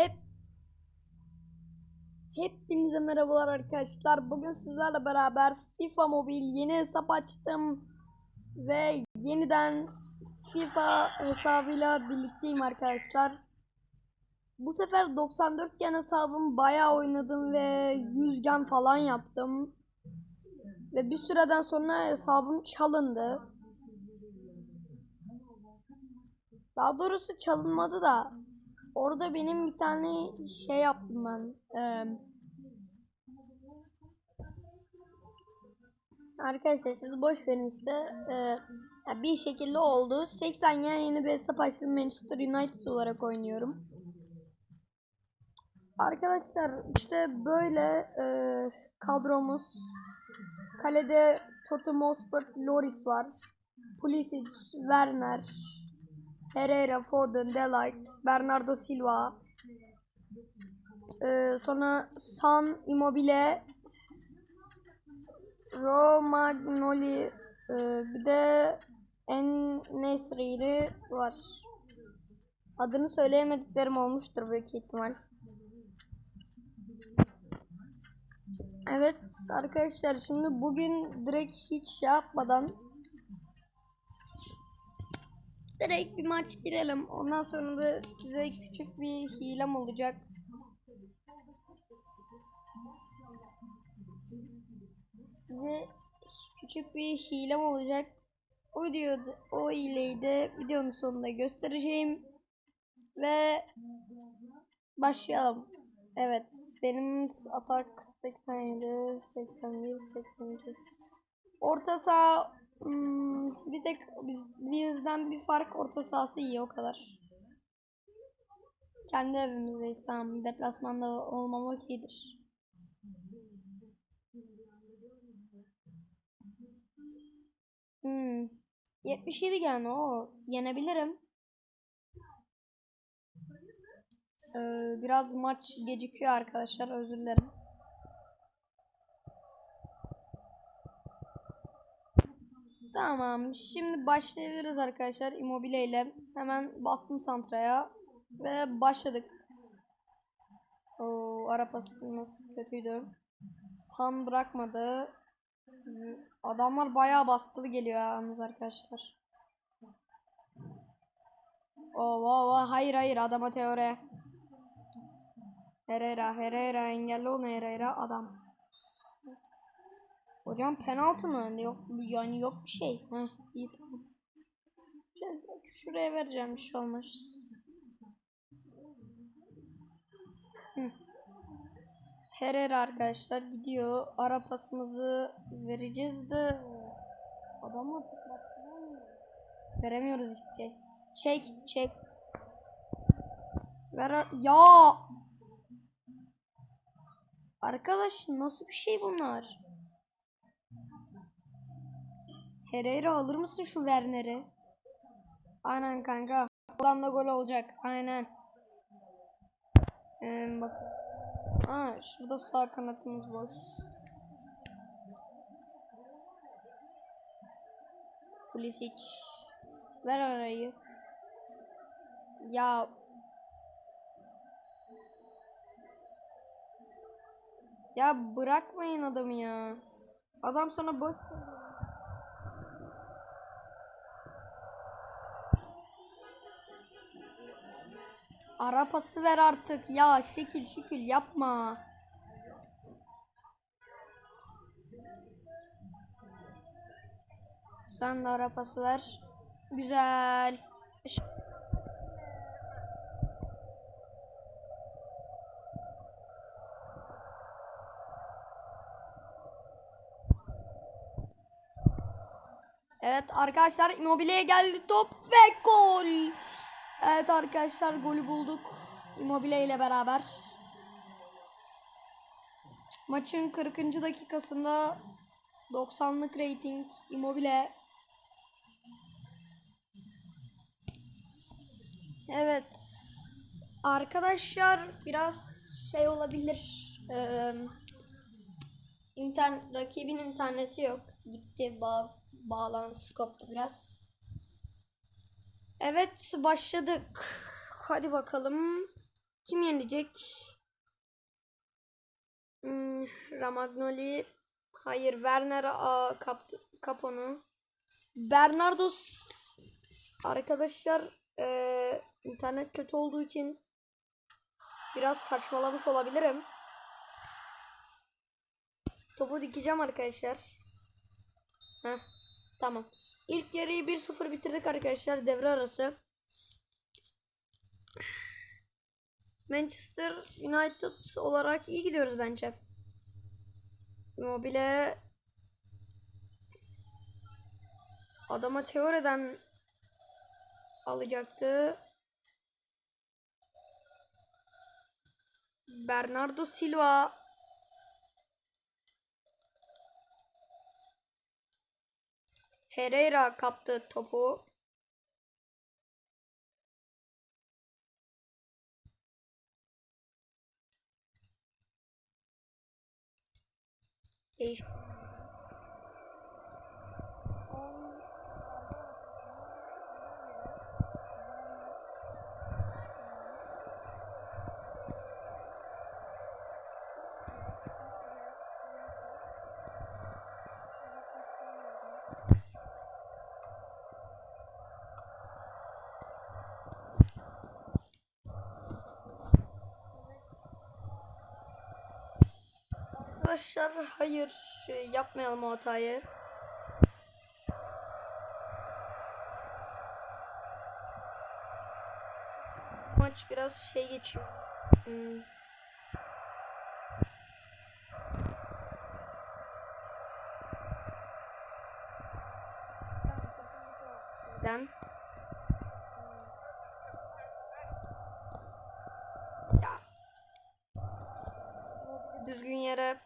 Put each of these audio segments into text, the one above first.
Hep Hepinize merhabalar arkadaşlar. Bugün sizlerle beraber FIFA Mobil yeni hesap açtım ve yeniden FIFA hesabıyla birlikteyim arkadaşlar. Bu sefer 94 gen hesabım bayağı oynadım ve 100 gen falan yaptım. Ve bir süreden sonra hesabım çalındı. Daha doğrusu çalınmadı da orada benim bir tane şey yaptım ben. Eee arkadaşlar siz boş verin işte. Ya bir şekilde oldu. 80 yen yeni bir hesap açtım. Manchester United olarak oynuyorum. Arkadaşlar işte böyle eee, kadromuz. Kalede Tottenham Hotspur Loris var. Pulisic, Werner, Herrera, Foden, Delight, Bernardo Silva. Ee, sonra San Immobile, Romagnoli, ee, bir de En Nesri'li var. Adını söyleyemediklerim olmuştur büyük ihtimal. Evet arkadaşlar şimdi bugün direkt hiç şey yapmadan direkt bir maç girelim. Ondan sonra da size küçük bir hilem olacak. Size küçük bir hilem olacak. O videoda o hileyi de videonun sonunda göstereceğim. Ve başlayalım. Evet, benim atak 87, 81, 82. Orta saha hmm, bir tek biz, bizden bir fark orta sahası iyi o kadar. Kendi evimizdeyiz tamam. Deplasmanda olmamak iyidir. Hmm. 77 yani o. Yenebilirim. Ee, biraz maç gecikiyor arkadaşlar. Özür dilerim. Tamam. Şimdi başlayabiliriz arkadaşlar. Immobile ile. Hemen bastım santraya. Ve başladık. Oo, ara pasımız kötüydü. San bırakmadı. Adamlar bayağı baskılı geliyor yalnız arkadaşlar. Oo, oo, oo, hayır hayır adama teori. Herrera, Herrera engelli onu Herrera adam. Hocam penaltı mı? Yok yani yok bir şey. Heh, iyi tamam. Şuraya vereceğim bir şey olmaz. Hı. Herrera arkadaşlar gidiyor. Ara pasımızı vereceğiz de adamı veremiyoruz hiçbir şey. Çek, çek. Ver ya. Arkadaş nasıl bir şey bunlar? Herrera alır mısın şu Werner'i? Aynen kanka. Buradan da gol olacak. Aynen. Ee, bak. Aa, şurada sağ kanatımız boş. Pulisic. Ver arayı. Ya. Ya bırakmayın adamı ya. Adam sana boş Ara pası ver artık. Ya şekil şekil yapma. Sen de ara pası ver. Güzel. Evet arkadaşlar Immobile'ye geldi top ve gol. Evet arkadaşlar golü bulduk. Immobile ile beraber. Maçın 40. dakikasında 90'lık rating Immobile. Evet. Arkadaşlar biraz şey olabilir. Ee, internet, rakibin interneti yok. Gitti bağ, bağlantısı koptu biraz. Evet başladık. Hadi bakalım. Kim yenecek? Hmm, Ramagnoli. Hayır. Werner a, kaptı, kap onu. Bernardo arkadaşlar eee, internet kötü olduğu için biraz saçmalamış olabilirim. Topu dikeceğim arkadaşlar. Heh, tamam. İlk yarıyı 1-0 bitirdik arkadaşlar devre arası. Manchester United olarak iyi gidiyoruz bence. Immobile adama teoriden alacaktı. Bernardo Silva Herrera kaptı topu. Değiş Arkadaşlar hayır şey, yapmayalım o hatayı. Maç biraz şey geçiyor. Hmm. Ben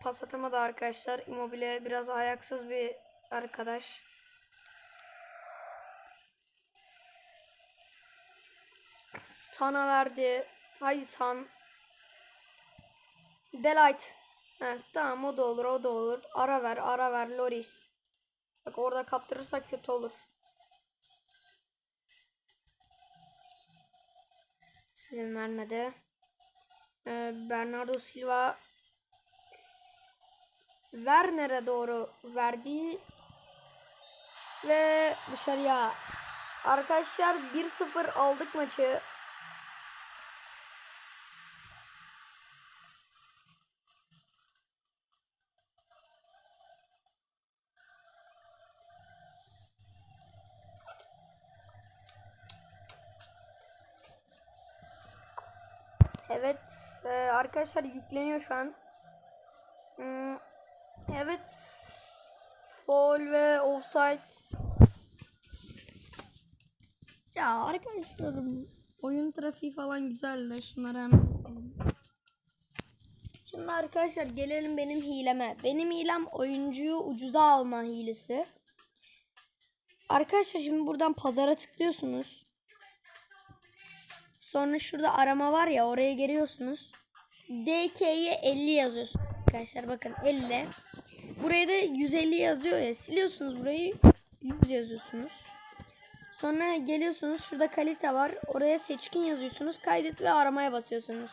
pas atamadı arkadaşlar. Immobile biraz ayaksız bir arkadaş. Sana verdi. Haydi San. Delight. Heh, tamam o da olur o da olur. Ara ver ara ver Loris. Bak orada kaptırırsak kötü olur. İzin vermedi. Ee, Bernardo Silva Werner'e doğru verdi ve dışarıya. Arkadaşlar 1-0 aldık maçı. Evet e, arkadaşlar yükleniyor şu an. Evet. Foul ve offside. Ya arkadaşlarım oyun trafiği falan güzel de şunları hemen. Şimdi arkadaşlar gelelim benim hileme. Benim hilem oyuncuyu ucuza alma hilesi. Arkadaşlar şimdi buradan pazara tıklıyorsunuz. Sonra şurada arama var ya oraya giriyorsunuz. DK'ye 50 yazıyorsunuz arkadaşlar bakın 50. Buraya da 150 yazıyor ya siliyorsunuz burayı 100 yazıyorsunuz. Sonra geliyorsunuz şurada kalite var. Oraya seçkin yazıyorsunuz. Kaydet ve aramaya basıyorsunuz.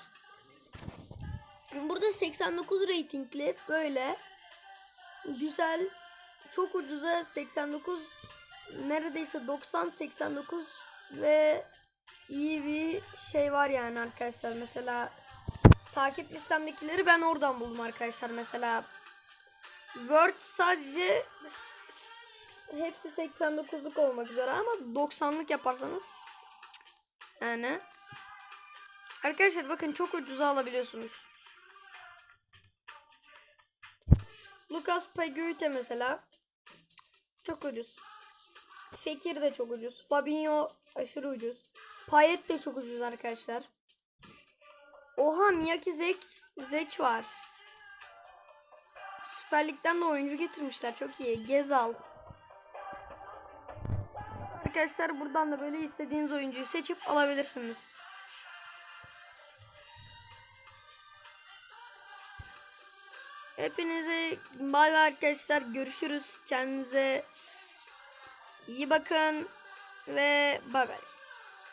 Burada 89 reytingli böyle güzel çok ucuza 89 neredeyse 90 89 ve iyi bir şey var yani arkadaşlar. Mesela takip listemdekileri ben oradan buldum arkadaşlar. Mesela Word sadece hepsi 89'luk olmak üzere ama 90'lık yaparsanız yani arkadaşlar bakın çok ucuza alabiliyorsunuz. Lucas Paguete mesela çok ucuz. Fekir de çok ucuz. Fabinho aşırı ucuz. Payet de çok ucuz arkadaşlar. Oha Miyaki Zek, Zek var. Süper Lig'den de oyuncu getirmişler. Çok iyi. Gezal. Arkadaşlar buradan da böyle istediğiniz oyuncuyu seçip alabilirsiniz. Hepinize bay bay arkadaşlar. Görüşürüz. Kendinize iyi bakın ve bay bay.